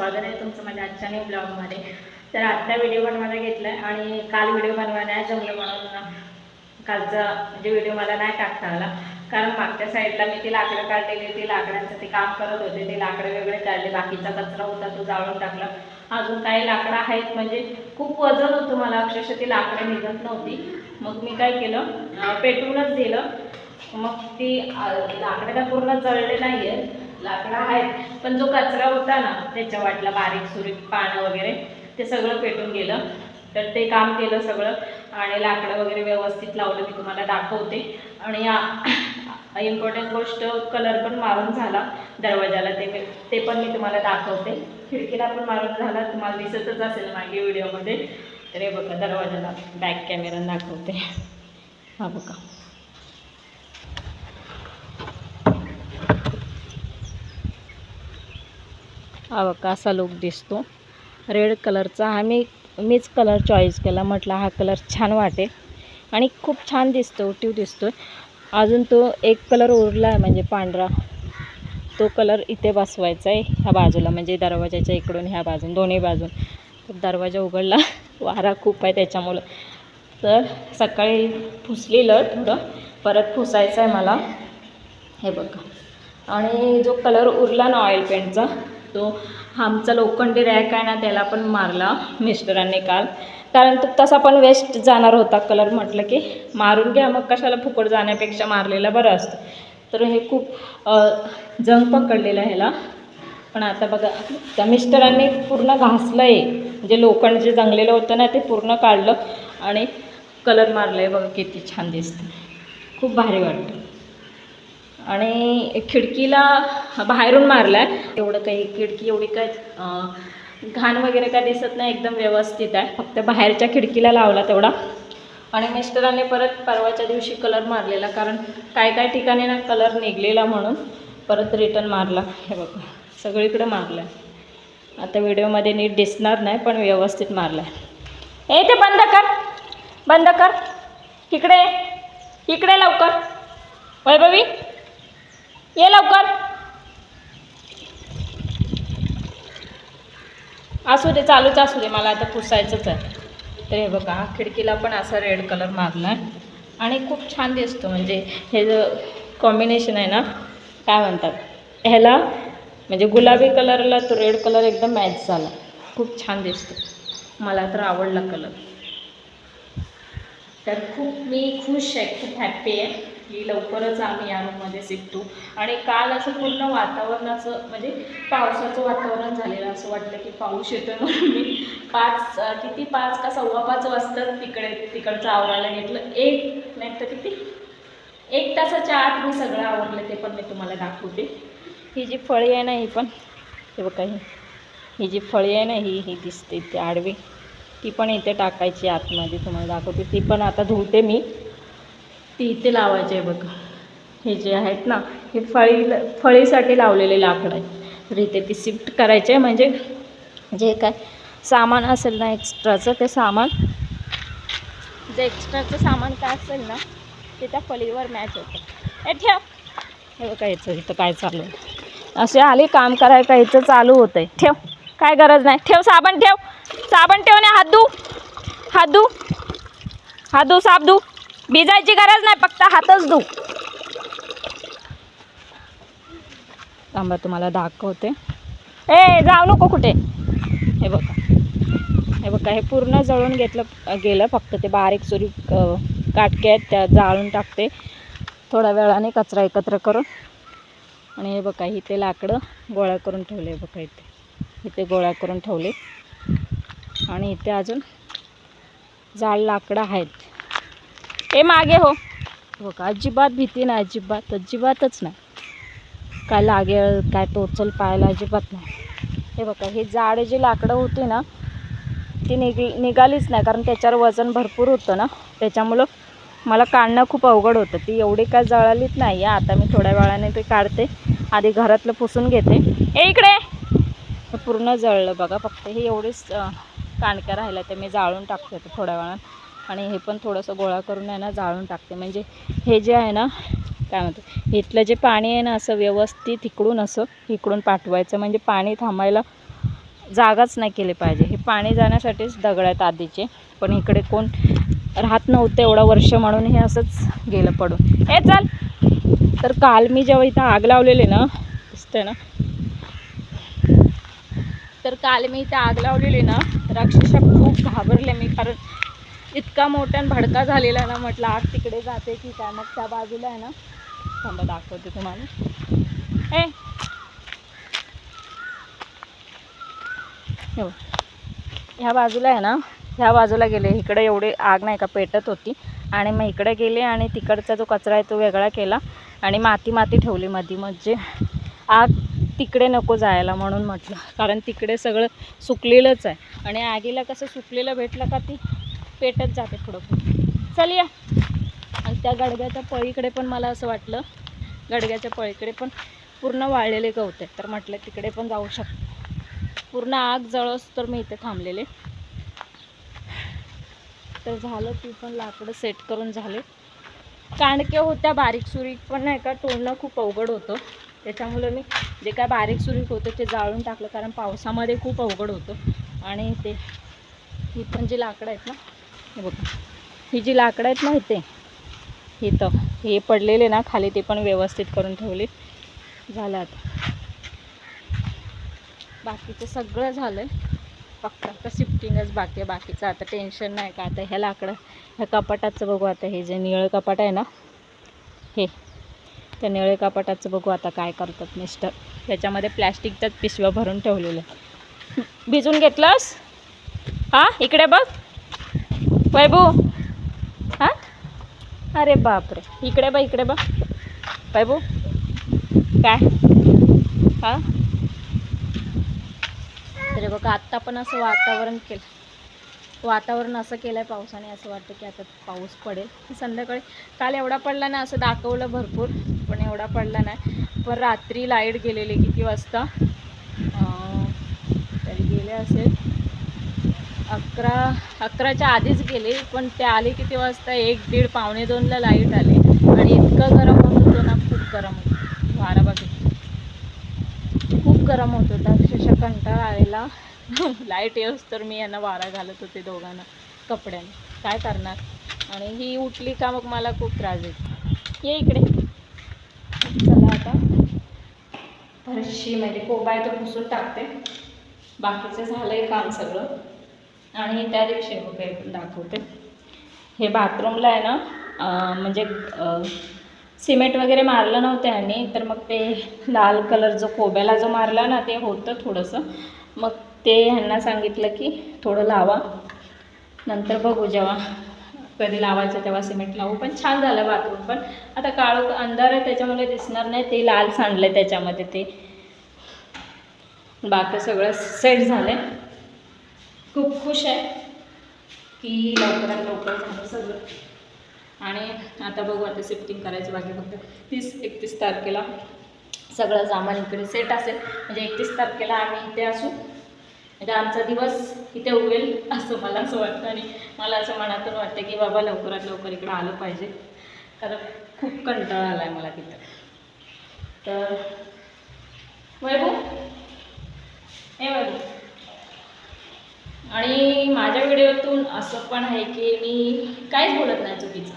स्वागत आहे तुमचं माझ्या आजच्या न्यू ब्लॉगमध्ये तर आत्ता व्हिडिओ बनवायला घेतला आणि काल व्हिडिओ बनवायला नाही जमलं म्हणून कालचा म्हणजे व्हिडिओ मला नाही टाकता आला. कारण मागच्या साईडला मी ती लाकडं काढलेली ती लाकडांचं ते काम करत होते ते लाकडं वेगळे काढले बाकीचा कचरा होता तो जाळून टाकला. अजून काही लाकडं आहेत म्हणजे खूप वजन होतं मला अक्षरशः ती लाकडं निघत नव्हती. मग मी काय केलं पेटवूनच दिलं. मग ती लाकडं काय पूर्ण जळले नाही आहेत लाकडं आहेत. पण जो कचरा होता ना त्याच्या वाटला बारीक सुरीक पानं वगैरे ते सगळं पेटून गेलं. तर ते काम केलं सगळं आणि लाकडं वगैरे व्यवस्थित लावलं मी तुम्हाला दाखवते. आणि इम्पॉर्टंट गोष्ट कलर पण मारून झाला दरवाजाला. ते ते पण मी तुम्हाला दाखवते. खिडकीला पण मारून झाला. तुम्हाला दिसतच असेल मागे व्हिडिओमध्ये तर हे बघा दरवाजाला बॅक कॅमेरा दाखवते. हा बघा. हा असा लुक दिसतो. रेड कलरचा हा मी मीच कलर चॉईस केला. म्हटलं हा कलर छान वाटेल. आणि खूप छान दिसतो उठीव दिसतो अजून तो एक कलर उरला आहे म्हणजे पांढरा. तो कलर इथे बसवायचा आहे ह्या बाजूला. म्हणजे दरवाजाच्या इकडून ह्या बाजून दोन्ही बाजून. तर दरवाजा उघडला. वारा खूप आहे त्याच्यामुळं. तर सकाळी फुसलेलं थोडं. परत फुसायचं आहे मला. हे बघा. आणि जो कलर उरला ना ऑइल पेंटचा तो आमचा लोखंडी रॅक आहे ना त्याला पण मारला मिस्टरांनी काल. कारण तो तसा पण वेस्ट जाणार होता कलर म्हटलं की मारून घ्या मग कशाला फुकट जाण्यापेक्षा मारलेला बरं असतं. तर हे खूप जंग पकडलेलं आहे ह्याला. पण आता बघा त्या मिस्टरांनी पूर्ण घासलं आहे जे लोखंड जे जंगलेलं होतं ना ते पूर्ण काढलं आणि कलर मारलं आहे बघा किती छान दिसतं खूप भारी वाटतं. आणि खिडकीला बाहेरून मारला आहे एवढं काही खिडकी एवढी काय घाण वगैरे काय दिसत नाही एकदम व्यवस्थित आहे. फक्त बाहेरच्या खिडकीला लावला तेवढा. आणि मिस्टरांनी परत परवाच्या दिवशी कलर मारलेला कारण काय काय ठिकाणी ना कलर निघलेला म्हणून परत रिटर्न मारला. हे बघा सगळीकडे मारला आहे आता व्हिडिओमध्ये नीट दिसणार नाही पण व्यवस्थित मारला आहे ए ते बंद कर. बंद कर. इकडे इकडे लवकर. वैभवी ये लवकर. असू दे चालूच असू दे मला आता पुसायचंच आहे. तर हे बघा खिडकीला पण असा रेड कलर मारला आहे आणि खूप छान दिसतो म्हणजे हे जो कॉम्बिनेशन आहे ना काय म्हणतात ह्याला म्हणजे गुलाबी कलरला तो रेड कलर एकदम मॅच झाला. खूप छान दिसतो. मला तर आवडला कलर तर खूप मी खुश आहे खूप हॅप्पी आहे. की लवकरच आम्ही या रूममध्ये शिकतो. आणि काल असं पूर्ण वातावरण असं म्हणजे पावसाचं वातावरण झालेलं असं वाटलं की पाऊस येतो म्हणून मी पाच किती पाच का सव्वा पाच वाजताच तिकडे तिकडचं आवरायला घेतलं. एक नाही तर किती? एक तासाच्या आत मी सगळं आवडलं ते पण मी तुम्हाला दाखवते. ही जी फळी आहे ना ही पण हे बघा ही. ही जी फळी आहे ना ही ही दिसते ती आडवी. ती पण इथे टाकायची आतमध्ये तुम्हाला दाखवते. ती पण आता धुते मी. ती इथे लावायची आहे बघा. हे जे आहेत ना हे फळी फळीसाठी लावलेले लाकडं आहे तर इथे ती शिफ्ट करायचे आहे. म्हणजे जे काय सामान असेल ना एक्स्ट्राचं ते सामान जे एक्स्ट्राचं सामान काय असेल ना ते त्या फळीवर मॅच होतं. हे ठेव. हे बघा याचं इथं काय चालू आहे. असे आले काम करायला का इथं चालू होतं आहे ठेव. काय गरज नाही. ठेव साबण ठेव. साबण ठेव ना हात धू. हात धू. हात धू साप धू. भिजायची गरज नाही फक्त हातच धू. थांबा तुम्हाला दाखवते. ए जाऊ नको कुठे. हे बघा. हे बघा हे पूर्ण जळून घेतलं गेलं फक्त ते बारीक सुरी काटके आहेत त्या जाळून टाकते. थोड्या वेळाने कचरा एकत्र करून. आणि हे बघा इथे लाकडं गोळा करून ठेवले बघा इथे. इथे गोळा करून ठेवले. आणि इथे अजून जाड लाकडं आहेत. ए मागे हो. बघा अजिबात भीती नाही अजिबात अजिबातच नाही. काय लागेल काय टोचल पाहायला अजिबात नाही. हे बघा हे जाड जी लाकडं होती ना ती निघ निघालीच नाही कारण त्याच्यावर वजन भरपूर होतं ना. त्याच्यामुळं मला काढणं खूप अवघड होतं. ती एवढी काय जळालीच नाही. आहे आता मी थोड्या वेळाने ते काढते. आधी घरातलं पुसून घेते. ए इकडे. पूर्ण जळलं बघा फक्त हे एवढेच अं, कांडक्या राहिल्या ते मी जाळून टाकते थोड्या वेळात आणि हे पण थोडंसं गोळा करून आहे ना जाळून टाकते. म्हणजे हे जे आहे ना काय म्हणते इथलं जे पाणी आहे ना असं व्यवस्थित इकडून असं इकडून पाठवायचं. म्हणजे पाणी थांबायला जागाच नाही केली पाहिजे. हे पाणी जाण्यासाठीच दगड आहेत आधीचे. पण इकडे कोण राहत नव्हतं एवढं वर्ष म्हणून हे असंच गेलं पडून. हे चाल! तर काल मी जेव्हा इथं आग लावलेली ना दिसतंय ना? तर काल मी इथे आग लावलेली ना तर अक्षरशः खूप घाबरले मी. कारण इतका मोठ्यान भडका झालेला ना म्हटलं आग तिकडे जाते की काय? मग त्या बाजूला आहे ना थांबा दाखवते तुम्हाला. ए! हे. ह्या बाजूला आहे ना ह्या बाजूला गेले. इकडे एवढी आग नाही का पेटत होती. आणि मग इकडे गेले आणि तिकडचा जो कचरा आहे तो वेगळा केला आणि माती माती ठेवली मध्ये म्हणजे आग तिकडे नको जायला म्हणून म्हटलं. कारण तिकडे सगळं सुकलेलंच आहे. आणि आगीला कसं सुकलेलं भेटलं का ती? पेटत जाते पुढं पुढं. चल या. आणि त्या गडग्याच्या पळीकडे पण मला असं वाटलं. गडग्याच्या पळीकडे पण पूर्ण वाळलेले गवत आहेत. तर म्हटलं तिकडे पण जाऊ शकतो. पूर्ण आग जळस तर मी इथे थांबलेले. तर झालं ती पण लाकडं सेट करून झाले. कांडक्या होत्या बारीक सुरीक पण नाही का तोडणं खूप अवघड होतं. त्याच्यामुळे मी जे काय बारीक सुरीक होतं ते जाळून टाकलं. कारण पावसामध्ये खूप अवघड होतं. आणि ते ही पण जी लाकडं आहेत ना हे बघा. ही जी लाकडं आहेत ना इथे इथं हे पडलेले ना खाली ते पण व्यवस्थित करून ठेवले झालं आता. बाकीचं सगळं झालं आहे फक्त आता शिफ्टिंगच बाकी आहे. बाकीचं आता टेन्शन नाही का? आता ह्या लाकडं ह्या कपाटाचं बघू आता. हे जे निळं कपाट आहे ना हे त्या निळे कपाटाचं बघू आता काय करतात मिस्टर त्याच्यामध्ये प्लॅस्टिकच्याच पिशव्या भरून ठेवलेल्या. आहे. भिजून घेतलंस? हां? इकडे बघ. वैभू हां? अरे बापरे. इकडे बा इकडे बघ. वैभू काय? हां? तरी बघा आत्ता पण असं वातावरण केलं. वातावरण असं केलं आहे पावसाने असं वाटतं की आता पाऊस पडेल. संध्याकाळी काल एवढा पडला नाही असं दाखवलं भरपूर पण एवढा पडला नाही. पण रात्री लाइट गेलेली किती वाजता? तरी गेले असेल. अकरा अकराच्या आधीच गेले पण ते आले किती वाजता? एक दीड पावणे दोनला लाइट आले. आणि इतकं गरम होत होतं ना खूप गरम होतं. वारा बघितलं खूप गरम होत होता. अक्षरशः कंटाळा आलेला. लाइट येऊस तर मी यांना वारा घालत होते दोघांना कपड्याने. काय करणार? आणि ही उठली का मग मला खूप त्रास देते ये इकडे. चला आता. फरशी म्हणजे कोबा आहे तो पुसून टाकते. बाकीचं झालं आहे काम सगळं. आणि त्या दिवशी वगैरे पण दाखवते. हे बाथरूमला आहे ना म्हणजे सिमेंट वगैरे मारलं नव्हतं यांनी तर मग ते लाल कलर जो कोब्याला जो मारला ना ते होतं थोडंसं. मग ते ह्यांना सांगितलं की थोडं लावा नंतर बघू जेव्हा कधी लावायचं तेव्हा सिमेंट लावू. पण छान झालं बाथरूम पण. आता काळो अंधार आहे त्याच्यामुळे दिसणार नाही. ते लाल सांडलं त्याच्यामध्ये ते. बाकी सगळं सेट झालं आहे खूप खुश आहे की लवकरात लवकर झालं सगळं. आणि आता बघू आता शिफ्टिंग करायचं बाकी फक्त तीस एकतीस तारखेला सगळं सामान इकडे सेट असेल. म्हणजे एकतीस तारखेला आम्ही इथे असू. म्हणजे आमचा दिवस इथे उगेल असं मला असं वाटतं. आणि मला असं मनातून वाटतं की बाबा लवकरात लवकर इकडं आलं पाहिजे. कारण खूप कंटाळा आला आहे मला तिथं. तर वैभव? हे वैभव. आणि माझ्या व्हिडिओतून असं पण आहे की मी काहीच बोलत नाही चुकीचं.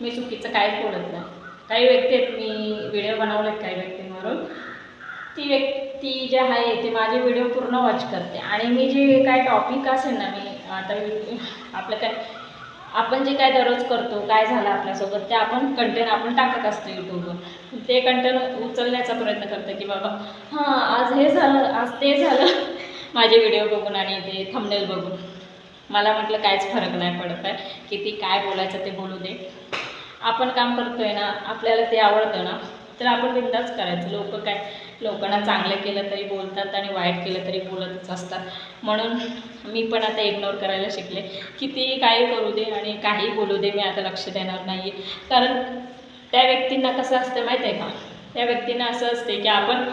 मी चुकीचं काहीच बोलत नाही. काही व्यक्ती आहेत मी व्हिडिओ बनवलेत काही व्यक्तींवरून. ती व्यक्ती जे आहे ते माझे व्हिडिओ पूर्ण वॉच करते. आणि मी जे काय टॉपिक असेल ना मी आता व्हिडिओ आपलं काय आपण जे काय दररोज करतो काय झालं आपल्यासोबत ते आपण कंटेंट आपण टाकत असतो यूट्यूबवर ते कंटेंट उचलण्याचा प्रयत्न करतं की बाबा हां आज हे झालं आज ते झालं. माझे व्हिडिओ बघून आणि ते थंबनेल बघून. मला म्हटलं काहीच फरक नाही पडत आहे. किती काय बोलायचं ते बोलू दे. आपण काम करतोय ना आपल्याला ते आवडतं ना तर आपण बिंदाच करायचं. लोक काय लोकांना चांगलं केलं तरी बोलतात आणि वाईट केलं तरी बोलतच असतात. म्हणून मी पण आता इग्नोर करायला शिकले. किती काही करू दे आणि काही बोलू दे मी आता लक्ष देणार नाही आहे कारण त्या व्यक्तींना कसं असतं माहीत आहे का? त्या व्यक्तींना असं असते की आपण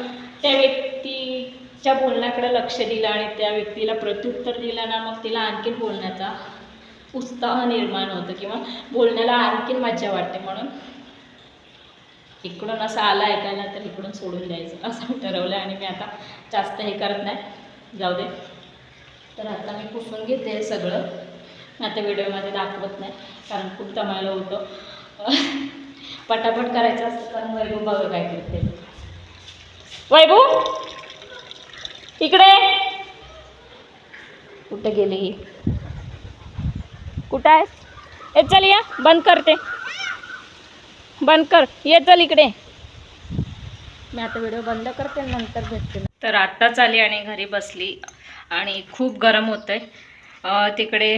त्या व्यक्ती व्यक्तीच्या बोलण्याकडे लक्ष दिलं आणि त्या व्यक्तीला प्रत्युत्तर दिलं ना मग तिला आणखीन बोलण्याचा उत्साह निर्माण होतो किंवा बोलण्याला आणखीन मज्जा वाटते. म्हणून इकडून असं आला ऐकायला तर इकडून सोडून द्यायचं असं ठरवलं आणि मी आता जास्त हे करत नाही. जाऊ दे. तर आता मी पुसून घेते सगळं. मी आता व्हिडिओमध्ये दाखवत नाही कारण खूप दमायला होतं. पटापट करायचं असतं कारण वैभव बघा काय करते वैभव! इकडे. कुठे गेली ही? कुठं आहेस? ए चल या बंद करते बंद कर ये चल इकडे. मी आता व्हिडिओ बंद करते आणि नंतर भेटते. तर आत्ताच आली आणि घरी बसली आणि खूप गरम होतं आहे तिकडे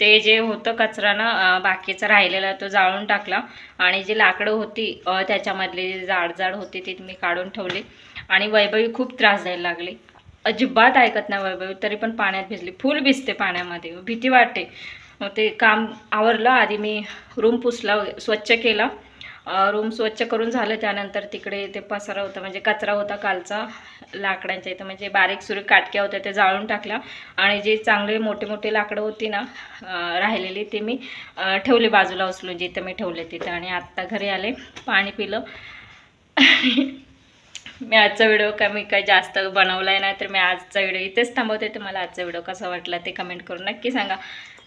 ते जे होतं कचरा ना अं, बाकीचा राहिलेला तो जाळून टाकला आणि जी लाकडं होती त्याच्यामधली जी जाड जाड होती ती मी काढून ठेवली आणि वैभवी खूप त्रास द्यायला लागली. अजिबात ऐकत नाही वैभवी तरी पण पाण्यात भिजली. फुल भिजते पाण्यामध्ये भीती वाटते. मग ते काम आवरलं आधी मी रूम पुसला स्वच्छ केला. रूम स्वच्छ करून झालं त्यानंतर तिकडे ते पसारा होता म्हणजे कचरा होता कालचा लाकडांच्या इथं म्हणजे बारीक सुरीक काटक्या होत्या ते जाळून टाकल्या. आणि जे चांगले मोठे मोठे लाकडं होती ना राहिलेली ते मी ठेवले बाजूला उचलून जिथं मी ठेवले तिथं. आणि आत्ता घरी आले पाणी पिलं. मी आजचा व्हिडिओ का मी काही जास्त बनवला आहे नाही तर मी आजचा व्हिडिओ इथेच थांबवते. तुम्हाला आजचा व्हिडिओ कसा वाटला ते कमेंट करून नक्की सांगा.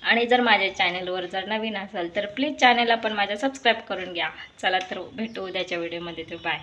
आणि जर माझ्या चॅनलवर जर नवीन असाल तर प्लीज चॅनलला पण माझ्या सबस्क्राईब करून घ्या. चला तर भेटू उद्याच्या व्हिडिओमध्ये तर बाय